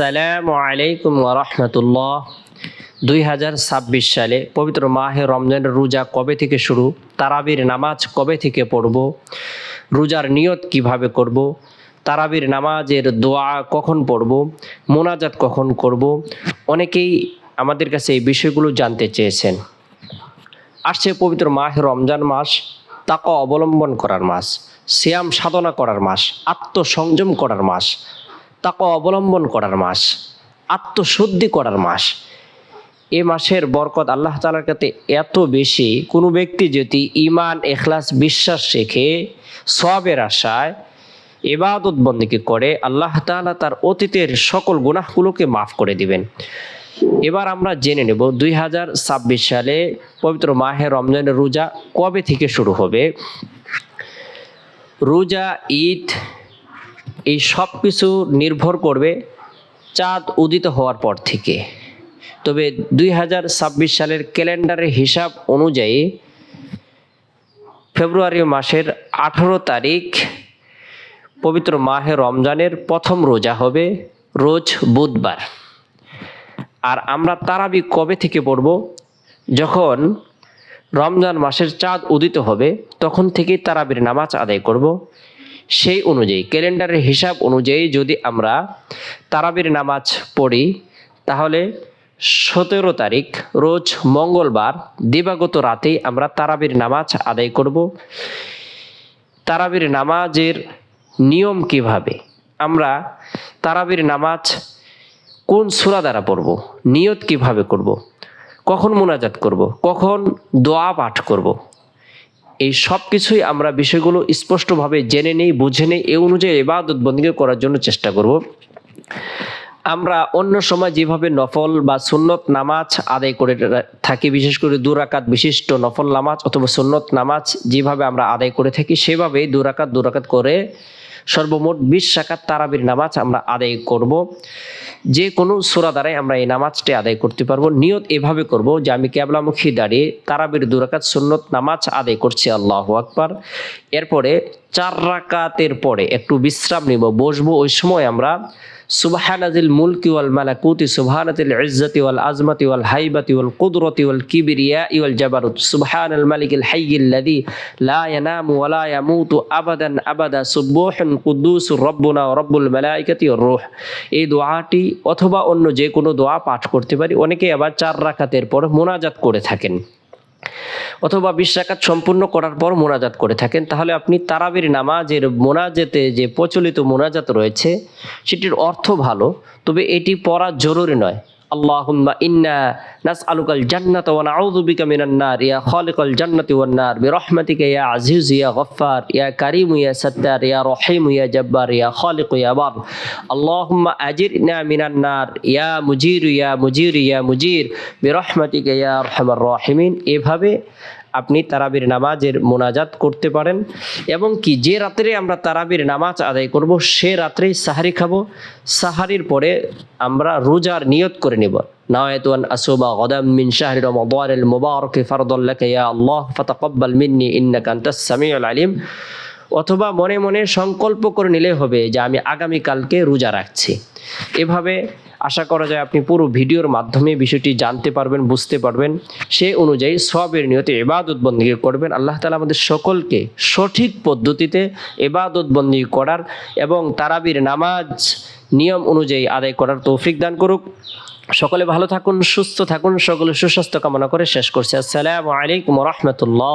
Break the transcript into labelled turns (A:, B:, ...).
A: আসসালামু আলাইকুম রহমতুল্লাহ। দুই হাজার ছাব্বিশ সালে পবিত্র মাহে রমজানের রোজা কবে থেকে শুরু? তারাবির নামাজ কবে থেকে পড়ব? রোজার নিয়ত কীভাবে করব? তারাবির নামাজের দোয়া কখন পড়ব? মোনাজাত কখন করব? অনেকেই আমাদের কাছে এই বিষয়গুলো জানতে চেয়েছেন। আসছে পবিত্র মাহ রমজান মাস তাকে অবলম্বন করার মাস শ্যাম সাধনা করার মাস, আত্মসংযম করার মাস তাকে অবলম্বন করার মাস, আত্মশুদ্ধি করার মাস। এ মাসের বরকত আল্লাহ তালার কাছে এত বেশি। কোনো ব্যক্তি যদি ইমান এখলাস বিশ্বাস শেখে, সবের আশায় এবাদত বন্দিকে করে, আল্লাহ তালা তার অতীতের সকল গুনাহগুলোকে মাফ করে দিবেন। এবার আমরা জেনে নেব দুই হাজার ছাব্বিশ সালে পবিত্র মাহে রমজানের রোজা কবে থেকে শুরু হবে? রোজা, ঈদ এই সব কিছু নির্ভর করবে চাঁদ উদিত হওয়ার পর থেকে। তবে দুই হাজার ছাব্বিশ সালের ক্যালেন্ডারের হিসাব অনুযায়ী ফেব্রুয়ারি মাসের আঠারো তারিখ পবিত্র মাহে রমজানের প্রথম রোজা হবে রোজ বুধবার। আর আমরা তারাবি কবে থেকে পড়ব? যখন রমজান মাসের চাঁদ উদিত হবে, তখন থেকেই তারাবির নামাজ আদায় করব। সেই অনুযায়ী, ক্যালেন্ডারের হিসাব অনুযায়ী যদি আমরা তারাবির নামাজ পড়ি, তাহলে সতেরো তারিখ, রোজ মঙ্গলবার, দিবাগত রাতেই আমরা তারাবির নামাজ আদায় করব। তারাবির নামাজের নিয়ম কীভাবে? আমরা তারাবির নামাজ কোন সূরা দ্বারা পড়ব? নিয়ত কীভাবে করব? কখন মোনাজাত করব? কখন দোয়া পাঠ করব? এই সব কিছুই আমরা বিষয়গুলো স্পষ্টভাবে জেনে নেই, বুঝে নেই, এ অনুযায়ী এবাদত বন্দীকে করার জন্য চেষ্টা করব। আমরা অন্য সময় যেভাবে নফল বা সুন্নত নামাজ আদায় করে থাকি, বিশেষ করে দুরাকাত বিশিষ্ট নফল নামাজ অথবা সুন্নত নামাজ যেভাবে আমরা আদায় করে থাকি, সেভাবেই দুরাকাত দুরাকাত করে সর্বমোট বিশ রাকাত তারাবির নামাজ আমরা আদায় করব। যে কোনো সোরা দ্বারাই আমরা এই নামাজটি আদায় করতে পারব। নিয়ত এভাবে করব যে আমি ক্যাবলামুখী দাঁড়িয়ে তারাবির দুরাকাত সুন্নত নামাজ আদায় করছি, আল্লাহ আকবার। এরপরে চার রাকাতের পরে একটু বিশ্রাম নিব, বসবো। ওই সময় আমরা সুবহানাজিল মুলকি ওয়াল মালাকুতি, সুবহানাতিল ইজ্জতি ওয়াল আজমাতি ওয়াল হাইবাতি ওয়াল কুদরতি ওয়াল কিবরিয়া ওয়াল জাবারুত সুবহানাল মালিকিল হাইয়িল লাযী লা ইয়ানামু ওয়া লা ইয়ামুতু আবাদান আবাদা। সুবহুন কুদ্দুসুর রব্বুনা ওয়া রব্বুল মালাইকাতি রূহ। এই দোয়াটি অথবা অন্য যে কোনো দোয়া পাঠ করতে পারি। অনেকে আবার চার রাকাতের পর মোনাজাত করে থাকেন। অথবা বিশ রাকাত সম্পূর্ণ করার পর মোনাজাত করে থাকেন। তাহলে আপনি তারাবির নামাজের মোনাজাতে যে প্রচলিত মোনাজাত রয়েছে, সেটির অর্থ ভালো। তবে এটি পড়া জরুরি নয়। আল্লাহুম্মা ইন্না নাসআলুকাল জান্নাত ওয়া নাউযু বিকা মিনান নার, ইয়া খালিকাল জান্নাতি ওয়ান নার, বিরহমাতিকা ইয়া আজিজ, ইয়া গফফার, ইয়া কারীম, ইয়া সাত্তার, ইয়া রহিম, ইয়া জব্বার, ইয়া খালিক, ইয়া বার আল্লাহুম্মা আজিরনা মিনান নার, ইয়া মুজির ইয়া মুজির ইয়া মুজির, বিরহমাতিকা ইয়া আরহামার রাহিমিন। এভাবে আপনি তারাবির নামাজের মোনাজাত করতে পারেন। এবং কি, যে রাত্রে আমরা তারাবির নামাজ আদায় করব, সে রাত্রেই সাহারি খাব। সাহারির পরে আমরা রোজার নিয়ত করে নেব। نويت أن أصوم غدا من شهر رمضان المبارك فرضا لك يا الله فتقبل مني إنك أنت السميع العليم অথবা মনে মনে সংকল্প করে নিলে হবে যে আমি আগামীকালকে রোজা রাখছি এভাবে আশা করা যায় আপনি পুরো ভিডিওর মাধ্যমে বিষয়টি জানতে পারবেন বুঝতে পারবেন সে অনুযায়ী সবের নিয়তে এবাদত বন্দী করবেন আল্লাহ তালা আমাদের সকলকে সঠিক পদ্ধতিতে এবাদত বন্দী করার এবং তারাবির নামাজ নিয়ম অনুযায়ী আদায় করার তৌফিক দান করুক সকলে ভালো থাকুন সুস্থ থাকুন সকলে সুস্বাস্থ্য কামনা করে শেষ করছি। আসসালামু আলাইকুম রহমতুল্লাহ।